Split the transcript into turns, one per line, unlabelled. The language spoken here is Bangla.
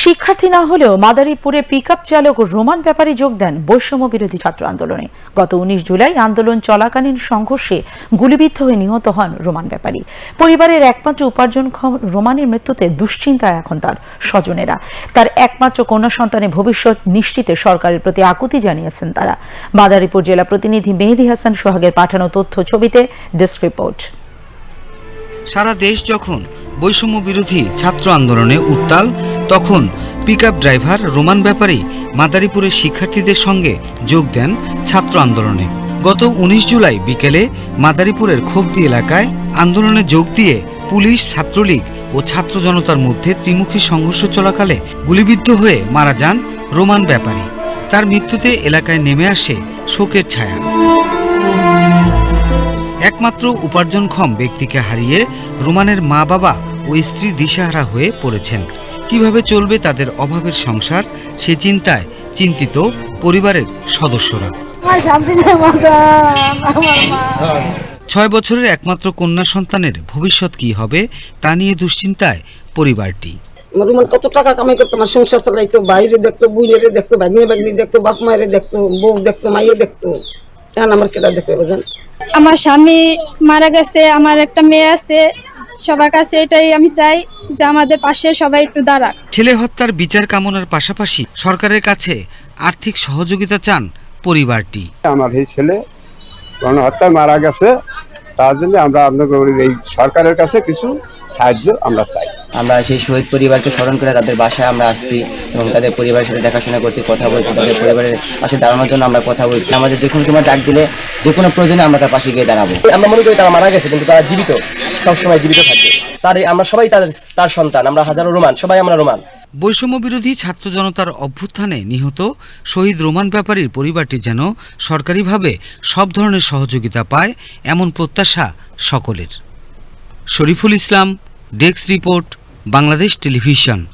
শিক্ষার্থী না হলেও মাদারীপুরে পিকআপ চালক রোমান ব্যাপারী যোগ দেন বৈষম্য বিরোধী ছাত্র আন্দোলনে। গত উনিশ জুলাই আন্দোলন চলাকালীন সংঘর্ষে গুলিবিদ্ধ হয়ে নিহত হন রোমান ব্যাপারী। পরিবারের একমাত্র উপার্জনক্ষম রোমানের মৃত্যুতে দুশ্চিন্তায় এখন তার স্বজনেরা। তার একমাত্র কন্যা সন্তানের ভবিষ্যৎ নিশ্চিতে সরকারের প্রতি আকুতি জানিয়েছেন তারা। মাদারীপুর জেলা প্রতিনিধি মেহেদি হাসান সোহাগের পাঠানো তথ্য ছবিতে ডেস্ক রিপোর্ট।
সারা দেশ যখন বৈষম্য বিরোধী ছাত্র আন্দোলনে উত্তাল, তখন পিকআপ ড্রাইভার রোমান ব্যাপারী মাদারীপুরের শিক্ষার্থীদের সঙ্গে যোগ দেন ছাত্র আন্দোলনে। গত উনিশ জুলাই বিকেলে মাদারীপুরের খোকদি এলাকায় আন্দোলনে যোগ দিয়ে পুলিশ, ছাত্রলীগ ও ছাত্র জনতার মধ্যে ত্রিমুখী সংঘর্ষ চলাকালে গুলিবিদ্ধ হয়ে মারা যান রোমান ব্যাপারী। তার মৃত্যুতে এলাকায় নেমে আসে শোকের ছায়া। একমাত্র উপার্জনক্ষম ব্যক্তিকে হারিয়ে রোমানের মা বাবা ও স্ত্রী দিশাহারা হয়ে পড়েছেন। কীভাবে চলবে তাদের অভাবের সংসার সে চিন্তায় চিন্তিত পরিবারের সদস্যরা। ছয় বছরের একমাত্র কন্যা সন্তানের ভবিষ্যৎ কি হবে তা নিয়ে দুশ্চিন্তায় পরিবারটি।
রুমান কত টাকা কামাই করতো আমার সংসার চালাইতো বাইরে দেখতো বুইনেরে দেখতো বাগনি বাগনি দেখতো বাপ মায়েরে দেখতো বউ দেখতো মাইয়ে দেখতো। এখন আমার কেটা দেখবে বোঝেন?
আমার স্বামী মারা গেছে আমার একটা মেয়ে আছে সবার কাছে এটাই আমি চাই যে আমাদের পাশে সবাই একটু দাঁড়াক।
ছেলে হত্যার বিচার কামনার পাশাপাশি সরকারের কাছে আর্থিক সহযোগিতা চান পরিবারটি।
আমার এই ছেলে গণহত্যায় মারা গেছে তার জন্য আমরা আপনাকে এই সরকারের কাছে কিছু সাহায্য আমরা চাই।
আমরা সেই শহীদ পরিবারকে স্মরণ করে তাদের বাসায় আমরা আসছি এবং তাদের পরিবারের সাথে দেখাশোনা করছি কথা বলছি তাদের পরিবারের পাশে দাঁড়ানোর জন্য আমরা কথা বলছি। আমাদের যে কোনো সময় ডাক দিলে যে কোনো প্রয়োজনে আমরা তার পাশে গিয়ে দাঁড়াবো।
আমরা মনে করি তারা মারা গেছে কিন্তু তারা জীবিত সবসময় জীবিত থাকবে। তার আমরা সবাই তার তার সন্তান আমরা হাজারো রোমান সবাই আমরা রোমান।
বৈষম্য বিরোধী ছাত্র জনতার অভ্যুত্থানে নিহত শহীদ রোমান ব্যাপারীর পরিবারটি যেন সরকারিভাবে সব ধরনের সহযোগিতা পায় এমন প্রত্যাশা সকলের। Shariful Islam desk report Bangladesh television.